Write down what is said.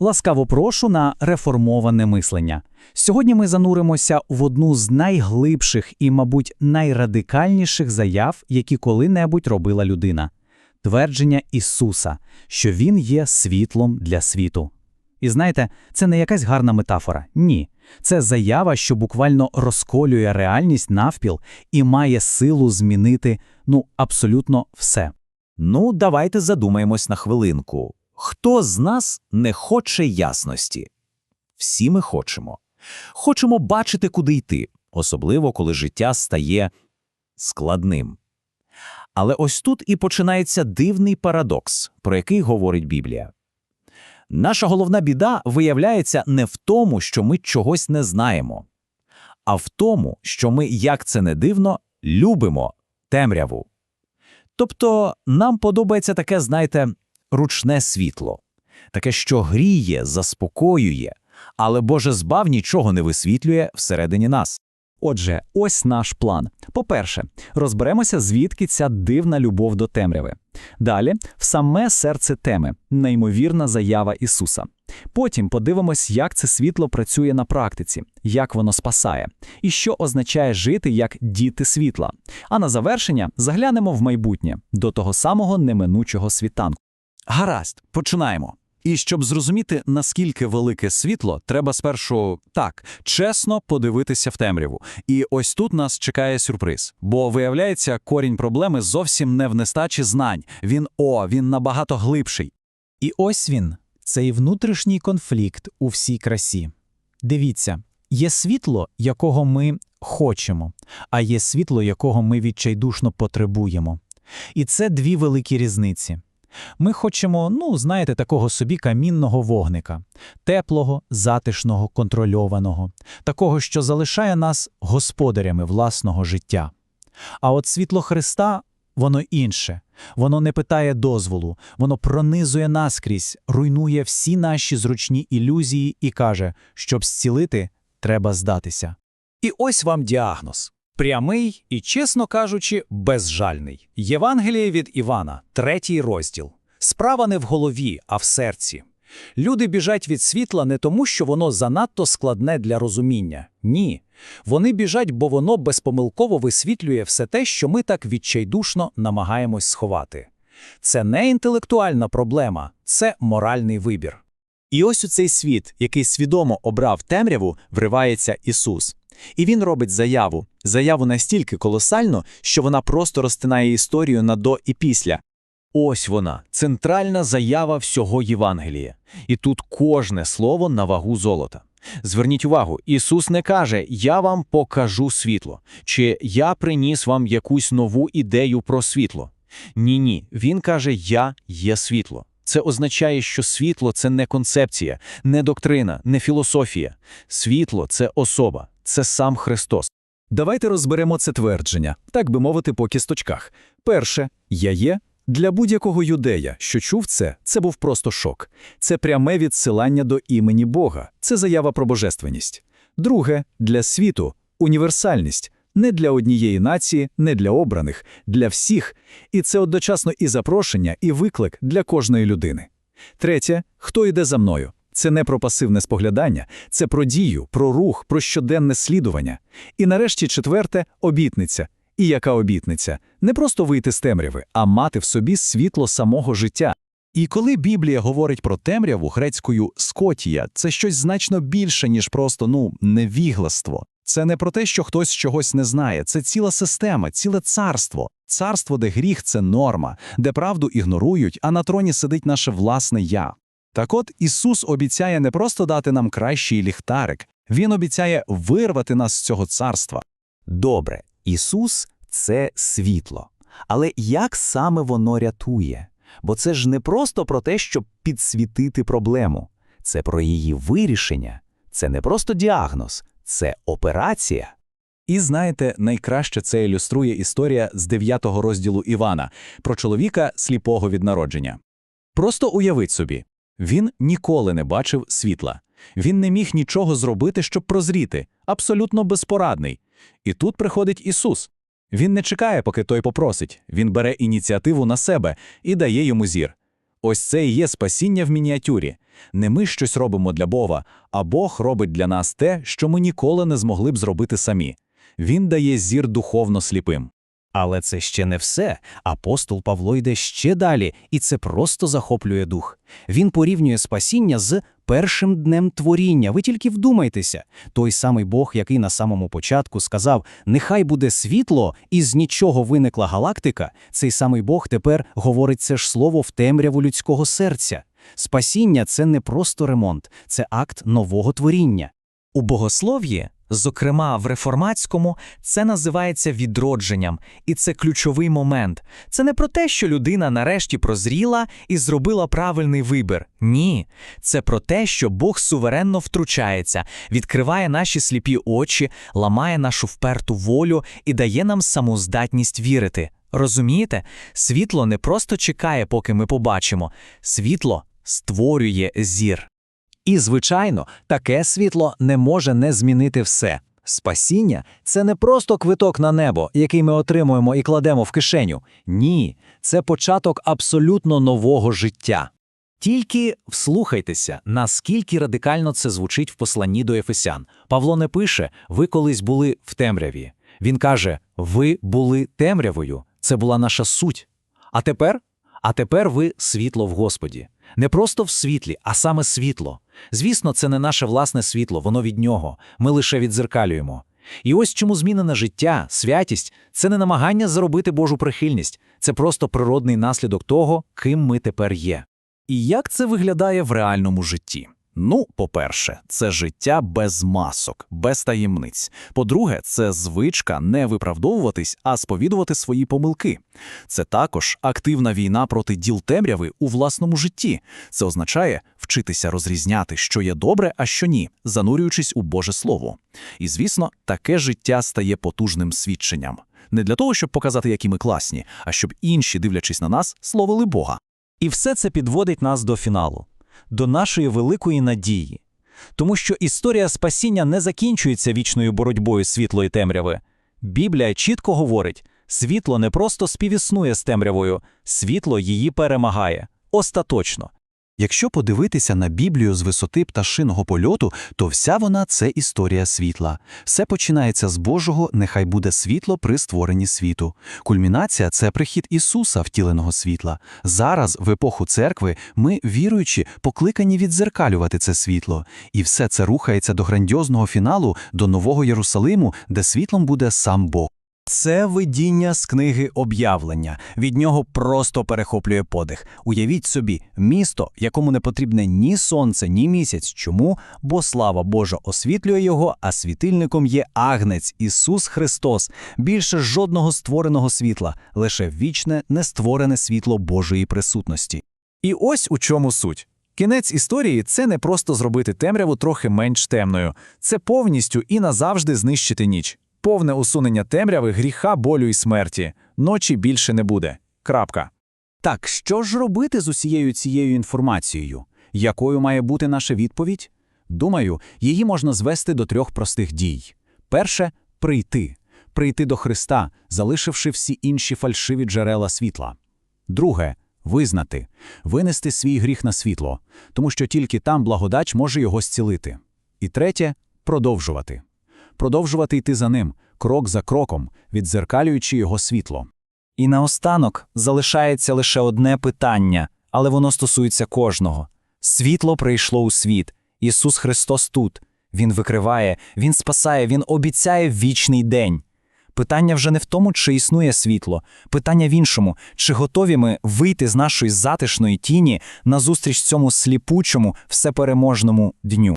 Ласкаво прошу на реформоване мислення. Сьогодні ми зануримося в одну з найглибших і, мабуть, найрадикальніших заяв, які коли-небудь робила людина твердження Ісуса, що Він є світлом для світу. І знаєте, це не якась гарна метафора. Ні. Це заява, що буквально розколює реальність навпіл і має силу змінити ну абсолютно все. Ну, давайте задумаємось на хвилинку. Хто з нас не хоче ясності? Всі ми хочемо. Хочемо бачити, куди йти, особливо коли життя стає складним. Але ось тут і починається дивний парадокс, про який говорить Біблія. Наша головна біда виявляється не в тому, що ми чогось не знаємо, а в тому, що ми, як це не дивно, любимо темряву. Тобто нам подобається таке, знаєте, ручне світло, таке, що гріє, заспокоює, але Боже збав нічого не висвітлює всередині нас. Отже, ось наш план. По-перше, розберемося, звідки ця дивна любов до темряви. Далі, в саме серце теми, неймовірна заява Ісуса. Потім подивимось, як це світло працює на практиці, як воно спасає, і що означає жити як діти світла. А на завершення заглянемо в майбутнє до того самого неминучого світанку. Гаразд, починаємо. І щоб зрозуміти, наскільки велике світло, треба спершу так чесно подивитися в темряву. І ось тут нас чекає сюрприз. Бо виявляється, корінь проблеми зовсім не в нестачі знань. Він о, він набагато глибший. І ось він, цей внутрішній конфлікт у всій красі. Дивіться, є світло, якого ми хочемо, а є світло, якого ми відчайдушно потребуємо. І це дві великі різниці. Ми хочемо, ну, знаєте, такого собі камінного вогника, теплого, затишного, контрольованого, такого, що залишає нас господарями власного життя. А от світло Христа, воно інше. Воно не питає дозволу, воно пронизує наскрізь, руйнує всі наші зручні ілюзії і каже, щоб зцілити, треба здатися. І ось вам діагноз. Прямий і, чесно кажучи, безжальний. Євангеліє від Івана, третій розділ. Справа не в голові, а в серці. Люди біжать від світла не тому, що воно занадто складне для розуміння. Ні. Вони біжать, бо воно безпомилково висвітлює все те, що ми так відчайдушно намагаємось сховати. Це не інтелектуальна проблема, це моральний вибір. І ось у цей світ, який свідомо обрав темряву, вривається Ісус. І він робить заяву, заяву настільки колосальну, що вона просто розтинає історію на до і після. Ось вона, центральна заява всього Євангелія. І тут кожне слово на вагу золота. Зверніть увагу, Ісус не каже Я вам покажу світло, чи Я приніс вам якусь нову ідею про світло. Ні, ні. Він каже Я є світло. Це означає, що світло це не концепція, не доктрина, не філософія. Світло це особа, це сам Христос. Давайте розберемо це твердження, так би мовити, по кісточках. Перше, я є. Для будь-якого юдея, що чув це, це був просто шок. Це пряме відсилання до імені Бога, це заява про божественність. Друге, для світу універсальність. Не для однієї нації, не для обраних, для всіх. І це одночасно і запрошення, і виклик для кожної людини. Третє, хто йде за мною? Це не про пасивне споглядання, це про дію, про рух, про щоденне слідування. І нарешті четверте обітниця. І яка обітниця? Не просто вийти з темряви, а мати в собі світло самого життя. І коли Біблія говорить про темряву грецькою скотія, це щось значно більше, ніж просто ну невігластво. Це не про те, що хтось чогось не знає, це ціла система, ціле царство. Царство, де гріх це норма, де правду ігнорують, а на троні сидить наше власне я. Так от Ісус обіцяє не просто дати нам кращий ліхтарик, Він обіцяє вирвати нас з цього царства. Добре, Ісус це світло. Але як саме воно рятує? Бо це ж не просто про те, щоб підсвітити проблему, це про її вирішення, це не просто діагноз, це операція. І знаєте, найкраще це ілюструє історія з 9 розділу Івана про чоловіка сліпого від народження. Просто уявіть собі, він ніколи не бачив світла, він не міг нічого зробити, щоб прозріти, абсолютно безпорадний. І тут приходить Ісус. Він не чекає, поки той попросить, він бере ініціативу на себе і дає йому зір. Ось це і є спасіння в мініатюрі. Не ми щось робимо для Бога, а Бог робить для нас те, що ми ніколи не змогли б зробити самі. Він дає зір духовно сліпим. Але це ще не все. Апостол Павло йде ще далі, і це просто захоплює дух. Він порівнює спасіння з першим днем творіння. Ви тільки вдумайтеся. Той самий Бог, який на самому початку сказав: Нехай буде світло, і з нічого виникла галактика. Цей самий Бог тепер говорить це ж слово в темряву людського серця. Спасіння це не просто ремонт, це акт нового творіння. У богослов'ї, зокрема в реформатському, це називається відродженням, і це ключовий момент. Це не про те, що людина нарешті прозріла і зробила правильний вибір. Ні, це про те, що Бог суверенно втручається, відкриває наші сліпі очі, ламає нашу вперту волю і дає нам самоздатність вірити. Розумієте, світло не просто чекає, поки ми побачимо, світло створює зір. І, звичайно, таке світло не може не змінити все. Спасіння це не просто квиток на небо, який ми отримуємо і кладемо в кишеню. Ні, це початок абсолютно нового життя. Тільки вслухайтеся, наскільки радикально це звучить в посланні до Ефесян. Павло не пише ви колись були в темряві. Він каже: ви були темрявою. Це була наша суть. А тепер? А тепер ви світло в Господі. Не просто в світлі, а саме світло. Звісно, це не наше власне світло, воно від нього. Ми лише відзеркалюємо. І ось чому змінене життя, святість це не намагання заробити Божу прихильність, це просто природний наслідок того, ким ми тепер є. І як це виглядає в реальному житті? Ну, по-перше, це життя без масок, без таємниць. По-друге, це звичка не виправдовуватись, а сповідувати свої помилки. Це також активна війна проти діл темряви у власному житті. Це означає вчитися розрізняти, що є добре, а що ні, занурюючись у Боже Слово. І, звісно, таке життя стає потужним свідченням. Не для того, щоб показати, які ми класні, а щоб інші, дивлячись на нас, словили Бога. І все це підводить нас до фіналу, до нашої великої надії. Тому що історія спасіння не закінчується вічною боротьбою світло і темряви. Біблія чітко говорить: світло не просто співіснує з темрявою, світло її перемагає остаточно. Якщо подивитися на Біблію з висоти пташиного польоту, то вся вона це історія світла. Все починається з Божого, нехай буде світло при створенні світу. Кульмінація це прихід Ісуса, втіленого світла. Зараз, в епоху церкви, ми, віруючи, покликані відзеркалювати це світло. І все це рухається до грандіозного фіналу, до Нового Єрусалиму, де світлом буде сам Бог. Це видіння з книги об'явлення. Від нього просто перехоплює подих. Уявіть собі, місто, якому не потрібне ні сонце, ні місяць. Чому? Бо слава Божа освітлює його, а світильником є Агнець Ісус Христос. Більше жодного створеного світла, лише вічне, нестворене світло Божої присутності. І ось у чому суть. Кінець історії це не просто зробити темряву трохи менш темною, це повністю і назавжди знищити ніч. Повне усунення темряви, гріха, болю і смерті. Ночі більше не буде. Крапка. Так, що ж робити з усією цією інформацією? Якою має бути наша відповідь? Думаю, її можна звести до трьох простих дій. Перше прийти, прийти до Христа, залишивши всі інші фальшиві джерела світла. Друге визнати, винести свій гріх на світло, тому що тільки там благодач може його зцілити. І третє продовжувати. Продовжувати йти за ним, крок за кроком, відзеркалюючи його світло. І наостанок залишається лише одне питання, але воно стосується кожного. Світло прийшло у світ. Ісус Христос тут. Він викриває, Він спасає, Він обіцяє вічний день. Питання вже не в тому, чи існує світло, питання в іншому, чи готові ми вийти з нашої затишної тіні назустріч цьому сліпучому, всепереможному дню.